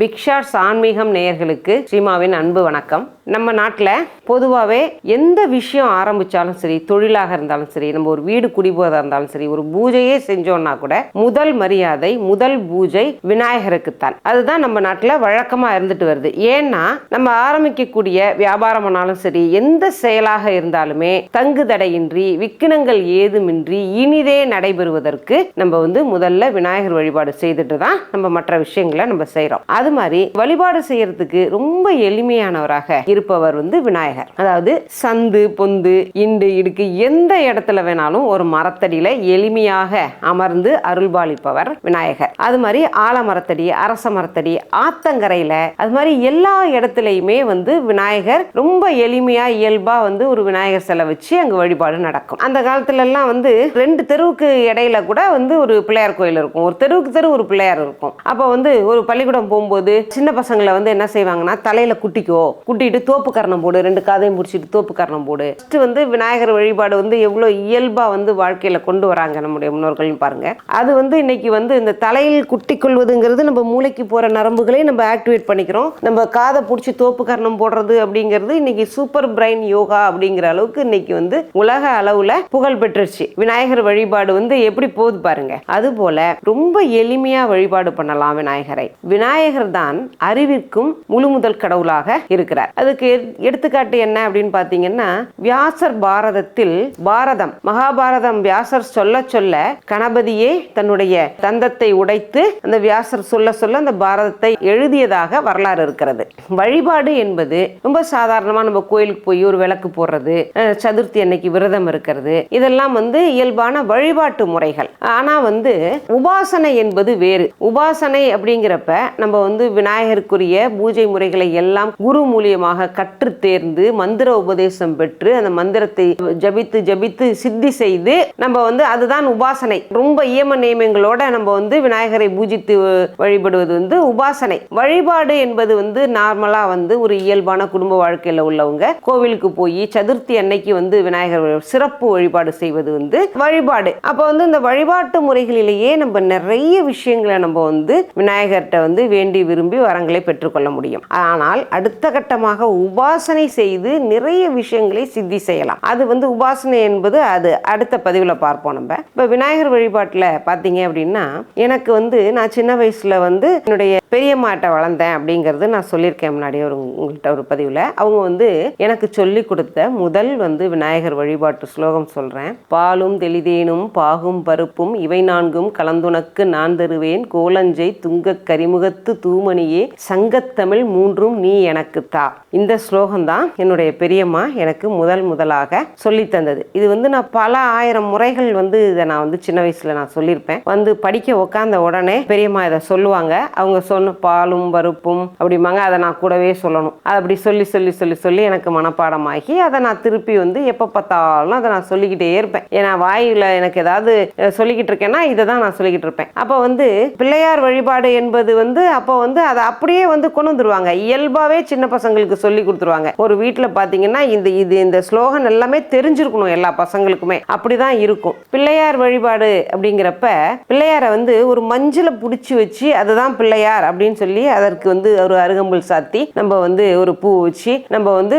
பிக்ஷா ஆன்மீகம் நேயர்களுக்கு ஸ்ரீமாவின் அன்பு வணக்கம். நம்ம நாட்டில் பொதுவாகவே எந்த விஷயம் ஆரம்பித்தாலும் சரி தொழிலாக இருந்தாலும் சரி நம்ம ஒரு வீடு குடிபோதாக இருந்தாலும் சரி ஒரு பூஜையே செஞ்சோம்னா கூட முதல் மரியாதை முதல் பூஜை விநாயகருக்குத்தான். அதுதான் நம்ம நாட்டில் வழக்கமாக இருந்துட்டு வருது. ஏன்னா நம்ம ஆரம்பிக்கக்கூடிய வியாபாரமானாலும் சரி எந்த செயலாக இருந்தாலுமே தங்கு தடையின்றி விக்கினங்கள் ஏதுமின்றி இனிதே நடைபெறுவதற்கு நம்ம வந்து முதல்ல விநாயகர் வழிபாடு செய்துட்டு தான் நம்ம மற்ற விஷயங்களை நம்ம செய்கிறோம் அது மாதிரி வழிபாடு செய்யறதுக்கு ரொம்ப எளிமையானவராக இருப்பவர் வந்து விநாயகர். அதாவது சந்து பொந்து இண்டு இடுக்கு எந்த இடத்துல வேணாலும் ஒரு மரத்தடியில எளிமையாக அமர்ந்து அருள்பாலிப்பவர் விநாயகர். அது மாதிரி ஆலமரத்தடி அரச மரத்தடி ஆத்தங்கரையில அது மாதிரி எல்லா இடத்துலையுமே வந்து விநாயகர் ரொம்ப எளிமையா இயல்பா வந்து ஒரு விநாயகர் சிலை வச்சு அங்க வழிபாடு நடக்கும். அந்த காலத்துல எல்லாம் வந்து ரெண்டு தெருவுக்கு இடையில கூட வந்து ஒரு பிள்ளையார் கோயில் இருக்கும். ஒரு தெருவுக்கு தெரு ஒரு பிள்ளையார் இருக்கும். அப்போ வந்து ஒரு பள்ளிக்கூடம் போகும்போது சின்ன பசங்களை வந்து என்ன செய்வாங்கன்னா தலையில குட்டிக்கோ குட்டிட்டு தோப்பு கரணம் போடு ரெண்டு காதையும் பிடிச்சிட்டு தோப்பு கரணம் போடு. ஃபர்ஸ்ட் வந்து விநாயகர் வழிபாடு வந்து எவ்வளோ இயல்பா வந்து வாழ்க்கையில கொண்டு வராங்க நம்முடைய முன்னோர்கள்னு பாருங்க. அது வந்து இன்னைக்கு வந்து இந்த தலையில் குட்டி கொள்வதுங்கிறது நம்ம மூளைக்கு போற நரம்புகளை நம்ம ஆக்டிவேட் பண்ணிக்கிறோம். நம்ம காதை பிடிச்சி தோப்பு கரணம் போடுறது அப்படிங்கிறது இன்னைக்கு சூப்பர் பிரைன் யோகா அப்படிங்கிற அளவுக்கு இன்னைக்கு வந்து உலக அளவுல புகழ் பெற்றுச்சு விநாயகர் வழிபாடு வந்து எப்படி போகுது பாருங்க. அது போல ரொம்ப எளிமையா வழிபாடு பண்ணலாம் விநாயகரை. விநாயகர் தான் அறிவிற்கும் முழு முதல் கடவுளாக இருக்கிறார். அதுக்கு எடுத்துக்காட்டு என்ன அப்படின்னு பாத்தீங்கன்னா வியாசர் பாரதத்தில் பாரதம் மகாபாரதம் வியாசர் சொல்ல சொல்ல கணபதியே தன்னுடைய தந்தத்தை உடைத்து அந்த வியாசர் சொல்ல சொல்ல அந்த பாரதத்தை எழுதியதாக வரலாறு இருக்கிறது. வழிபாடு என்பது ரொம்ப சாதாரணமா நம்ம கோயிலுக்கு போய் ஒரு விளக்கு போடுறது சதுர்த்தி அன்னைக்கு விரதம் இருக்கிறது இதெல்லாம் வந்து இயல்பான வழிபாட்டு முறைகள். ஆனா வந்து உபாசனை என்பது வேறு. உபாசனை அப்படிங்கிறப்ப நம்ம வந்து விநாயகருக்குரிய பூஜை முறைகளை எல்லாம் குரு மூலியமாக கற்று தேர்ந்து மந்திர உபதேசம் பெற்று அந்த மந்திரத்தை ஜபித்து ஜபித்து சித்தி செய்து நம்ம வந்து அதுதான் உபாசனை. ரொம்ப இயம நியமங்களோட நம்ம வந்து விநாயகரை பூஜித்து வழிபடுவது வந்து உபாசனை. வழிபாடு என்பது வந்து நார்மலா வந்து ஒரு இயல்பான குடும்ப வாழ்க்கையில உள்ளவங்க கோவிலுக்கு போய் சதுர்த்தி அன்னைக்கு வந்து விநாயகர் சிறப்பு வழிபாடு செய்வது வந்து வழிபாடு. அப்போ வந்து இந்த வழிபாட்டு முறைகளிலேயே நம்ம நிறைய விஷயங்களை நம்ம வந்து விநாயகர்கிட்ட வந்து வேண்டி விரும்பி வரங்களை பெற்றுக்கொள்ள முடியும். ஆனால் அடுத்த கட்டமாக உபாசனை செய்து நிறைய விஷயங்களை சித்தி செய்யலாம். அது வந்து உபாசனை என்பது அது. அடுத்த பதிவில் பார்ப்போம் நம்ம. இப்போ விநாயகர் வழிபாட்டில் பார்த்தீங்க அப்படின்னா எனக்கு வந்து நான் சின்ன வயசில் வந்து என்னுடைய பெரியம்மாட்ட வளர்ந்தேன் அப்படிங்கிறது நான் சொல்லியிருக்கேன் முன்னாடி ஒரு உங்கள்கிட்ட ஒரு பதிவில். அவங்க வந்து எனக்கு சொல்லி கொடுத்த முதல் வந்து விநாயகர் வழிபாட்டு ஸ்லோகம் சொல்கிறேன் பாலும் தெளிதேனும் பாகும் பருப்பும் இவை நான்கும் கலந்துனக்கு நான் தருவேன். கோலஞ்சை துங்கக் கரிமுகத்து தூமணியே சங்கத்தமிழ் மூன்றும் நீ எனக்கு தா. இந்த ஸ்லோகம் தான் என்னுடைய பெரியம்மா எனக்கு முதல் முதலாக சொல்லி தந்தது. இது வந்து நான் பல ஆயிரம் முறைகள் வந்து இதை நான் வந்து சின்ன வயசில் நான் சொல்லியிருப்பேன். வந்து படிக்க உட்காந்த உடனே பெரியம்மா இதை சொல்லுவாங்க. அவங்க சொன்ன பாலும் பருப்பும் அப்படிம்பாங்க. அதை நான் கூடவே சொல்லணும். அதை அப்படி சொல்லி சொல்லி சொல்லி சொல்லி எனக்கு மனப்பாடமாகி அதை நான் திருப்பி வந்து எப்போ பார்த்தாலும் அதை நான் சொல்லிக்கிட்டே இருப்பேன். ஏன்னா வாயில் எனக்கு ஏதாவது சொல்லிக்கிட்டு இருக்கேன்னா இதை தான் நான் சொல்லிக்கிட்டு இருப்பேன். அப்போ வந்து பிள்ளையார் வழிபாடு என்பது வந்து அப்போ வந்து அதை அப்படியே வந்து கொண்டு வந்துருவாங்க. இயல்பாகவே சின்ன பசங்களுக்கு சொல்லி கொடுத்துருவாங்க. ஒரு வீட்டில் பார்த்தீங்கன்னா இந்த இது இந்த ஸ்லோகன் எல்லாமே தெரிஞ்சிருக்கணும் எல்லா பசங்களுக்குமே. அப்படிதான் இருக்கும். பிள்ளையார் வழிபாடு அப்படிங்கிறப்ப பிள்ளையாரை வந்து ஒரு மஞ்சளை பிடிச்சி வச்சு அதுதான் பிள்ளையார் அப்படின்னு சொல்லி அதற்கு வந்து ஒரு அருகம்புல் சாத்தி நம்ம வந்து ஒரு பூ வச்சு நம்ம வந்து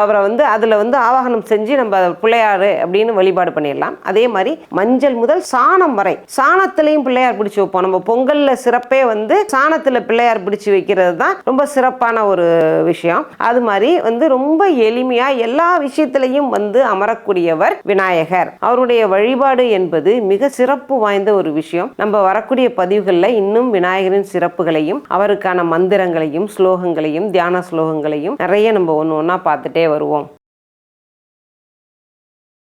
அவரை வந்து அதில் வந்து ஆவாகனம் செஞ்சு நம்ம பிள்ளையார் அப்படின்னு வழிபாடு பண்ணிடலாம். அதே மாதிரி மஞ்சள் முதல் சாணம் வரை சாணத்திலையும் பிள்ளையார் பிடிச்சி வைப்போம். நம்ம பொங்கல்ல சிறப்பே வந்து சாணத்தில் பிள்ளையார் பிடிச்சி வைக்கிறது தான் ரொம்ப சிறப்பான ஒரு விஷயம். அது மாதிரி வந்து ரொம்ப எளிமையாக எல்லா விஷயத்திலையும் வந்து அமரக்கூடியவர் விநாயகர். அவருடைய வழிபாடு என்பது மிக சிறப்பு வாய்ந்த ஒரு விஷயம். நம்ம வரக்கூடிய பதிவுகளில் இன்னும் விநாயகரின் சிறப்புகளையும் அவருக்கான மந்திரங்களையும் ஸ்லோகங்களையும் தியான ஸ்லோகங்களையும் நிறைய நம்ம ஒன்று ஒன்றா பார்த்துட்டே வருவோம்.